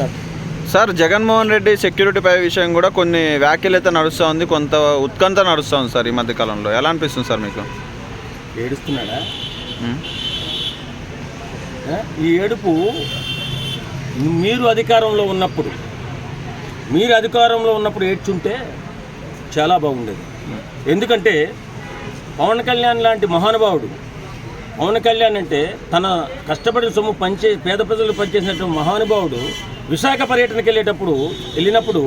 Sir. Sir Jaganmohan Reddy సెక్యూరిటీపై విషయం కూడా కొన్ని వ్యాఖ్యలు అయితే నడుస్తూ ఉంది కొంత ఉత్కంఠ నడుస్తూ ఉంది సార్ ఈ మధ్య కాలంలో. ఎలా అనిపిస్తుంది సార్ మీకు? ఏడుస్తున్నాడా? ఈ ఏడుపు మీరు అధికారంలో ఉన్నప్పుడు మీరు అధికారంలో ఉన్నప్పుడు ఏడ్చుంటే చాలా బాగుండేది. ఎందుకంటే పవన్ కళ్యాణ్ లాంటి మహానుభావుడు పవన్ కళ్యాణ్ అంటే తన కష్టపడిన సొమ్ము పంచే పేద ప్రజలు పనిచేసినటువంటి మహానుభావుడు విశాఖ పర్యటనకి వెళ్ళేటప్పుడు వెళ్ళినప్పుడు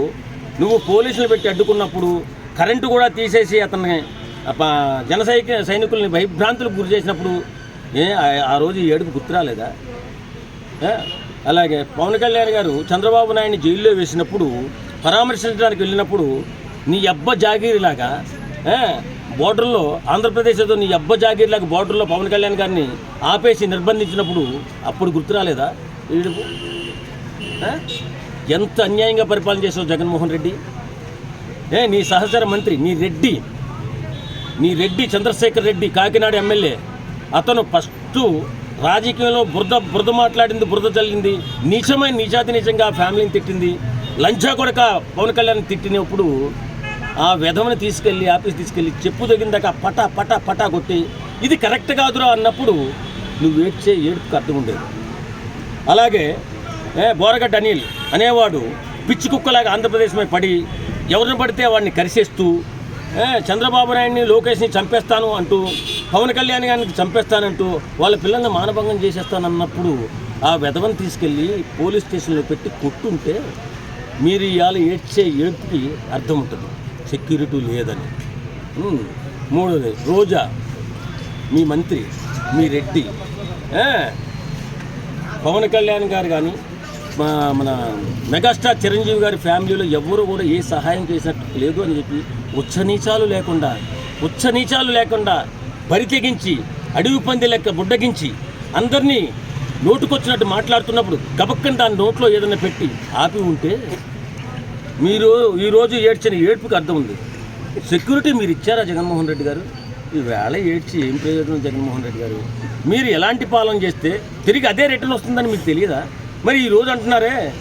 నువ్వు పోలీసులు పెట్టి అడ్డుకున్నప్పుడు కరెంటు కూడా తీసేసి అతన్ని జన సైక సైనికుల్ని భయభ్రాంతులకు గురి చేసినప్పుడు ఏ ఆ- రోజు ఈ ఏడుపు గుర్తురాలేదా అలాగే పవన్ కళ్యాణ్ గారు చంద్రబాబు నాయుడిని జైల్లో వేసినప్పుడు పరామర్శించడానికి వెళ్ళినప్పుడు నీ అబ్బ జాగీరిలాగా బోర్డర్లో ఆంధ్రప్రదేశ్తో నీ అబ్బ జాగీరిలాగా బోర్డర్లో పవన్ కళ్యాణ్ గారిని ఆపేసి నిర్బంధించినప్పుడు అప్పుడు గుర్తురాలేదా ఏడుపు ఎంత అన్యాయంగా పరిపాలన చేసావు జగన్మోహన్ రెడ్డి? ఏ నీ సహచర మంత్రి నీ రెడ్డి నీ రెడ్డి చంద్రశేఖర్ రెడ్డి కాకినాడ ఎమ్మెల్యే అతను ఫస్ట్ రాజకీయంలో బురద బురద మాట్లాడింది బురద చల్లింది నీచమైన నిజాతి నిజంగా ఫ్యామిలీని తిట్టింది లంచా కొడక పవన్ కళ్యాణ్ తిట్టినప్పుడు ఆ విధమని తీసుకెళ్ళి ఆఫీస్ తీసుకెళ్ళి చెప్పు తగినదాకా పటా పటా పటా కొట్టి ఇది కరెక్ట్ కాదురా అన్నప్పుడు నువ్వు ఏడ్చే ఏడుపుకి అర్థం ఉండేది. అలాగే బోరగడ్డ అనిల్ అనేవాడు పిచ్చి కుక్కలాగా ఆంధ్రప్రదేశ్పై పడి ఎవరిని పడితే వాడిని కరిసేస్తూ చంద్రబాబు నాయుడిని లోకేష్ని చంపేస్తాను అంటూ పవన్ కళ్యాణ్ గారిని చంపేస్తానంటూ వాళ్ళ పిల్లల్ని మానభంగం చేసేస్తానన్నప్పుడు ఆ వెధవని తీసుకెళ్ళి పోలీస్ స్టేషన్లో పెట్టి కొట్టుంటే మీరు ఇవాళ ఏడ్చే ఏడుపుకి అర్థం ఉంటుంది. సెక్యూరిటీ లేదని. మూడోది రోజా మీ మంత్రి మీ రెడ్డి పవన్ కళ్యాణ్ గారు కానీ మా మన మెగాస్టార్ చిరంజీవి గారి ఫ్యామిలీలో ఎవరు కూడా ఏ సహాయం చేసినట్టు లేదు అని చెప్పి ఉచ్చనీచాలు లేకుండా ఉచ్చనీచాలు లేకుండా బరితెగించి అడవి పంది లెక్క బుడ్డగించి అందరినీ నోటుకొచ్చినట్టు మాట్లాడుతున్నప్పుడు గబక్కని దాని నోట్లో ఏదైనా పెట్టి ఆపి ఉంటే మీరు ఈరోజు ఏడ్చిన ఏడ్పుకి అర్థం ఉంది. సెక్యూరిటీ మీరు ఇచ్చారా జగన్మోహన్ రెడ్డి గారు? ఈ వేళ ఏడ్చి ఏం ప్రయోజనం జగన్మోహన్ రెడ్డి గారు? మీరు ఎలాంటి పాలన చేస్తే తిరిగి అదే రిటర్న్ వస్తుందని మీకు తెలియదా? మరి ఈ రోజు అంటున్నారే?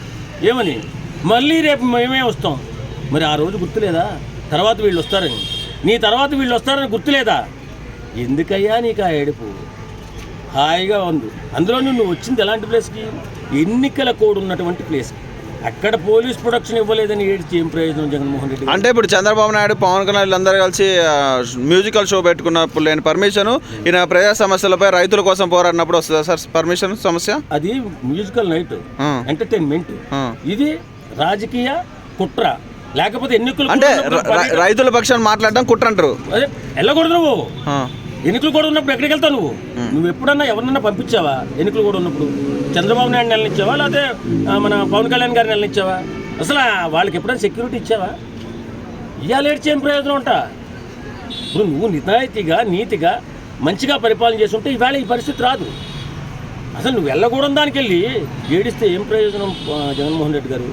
ఏమని? మళ్ళీ రేపు మేమే వస్తాం. మరి ఆ రోజు గుర్తులేదా? తర్వాత వీళ్ళు వస్తారని. నీ తర్వాత వీళ్ళు వస్తారని గుర్తులేదా? ఎందుకయ్యా నీకు ఆ ఏడుపు? హాయిగా ఉంది అందులో నువ్వు వచ్చింది ఎలాంటి ప్లేస్కి? ఎన్నికల కోడ్ ఉన్నటువంటి ప్లేస్కి. అక్కడ పోలీస్ ప్రొడక్షన్ ఇవ్వలేదని ఏడ్చి ఏం ప్రయోజనం జగన్మోహన్ రెడ్డి? అంటే ఇప్పుడు చంద్రబాబు నాయుడు పవన్ కళ్యాణ్ వీళ్ళందరూ కలిసి మ్యూజికల్ షో పెట్టుకున్నప్పుడు లేని పర్మిషన్ ఈయన ప్రజా సమస్యలపై రైతుల కోసం పోరాడినప్పుడు వస్తుందా సార్? పర్మిషన్ సమస్య? అది మ్యూజికల్ నైట్. ఎంటర్టైన్మెంట్. ఇది రాజకీయ కుట్ర. లేకపోతే ఎన్నికలు అంటే రైతుల పక్షాన్ని మాట్లాడడం కుట్రంటారు అదే వెళ్ళకూడదు నువ్వు. ఎన్నికలు కూడా ఉన్నప్పుడు ఎక్కడికి వెళ్తావు నువ్వు? నువ్వు ఎప్పుడన్నా ఎవరినన్నా పంపించావా ఎన్నికలు కూడా ఉన్నప్పుడు? చంద్రబాబు నాయుడు నిలనిచ్చావా? లేకపోతే మన పవన్ కళ్యాణ్ గారిని నిలనిచ్చావా? అసలు వాళ్ళకి ఎప్పుడైనా సెక్యూరిటీ ఇచ్చావా? ఇవాళ ఏడ్చి ఏం ప్రయోజనం ఉంటా? ఇప్పుడు నువ్వు నిజాయితీగా నీతిగా మంచిగా పరిపాలన చేస్తుంటే ఈవేళ ఈ పరిస్థితి రాదు. అసలు నువ్వు వెళ్ళకూడదు దానికి వెళ్ళి ఏడిస్తే ఏం ప్రయోజనం జగన్మోహన్ రెడ్డి గారు?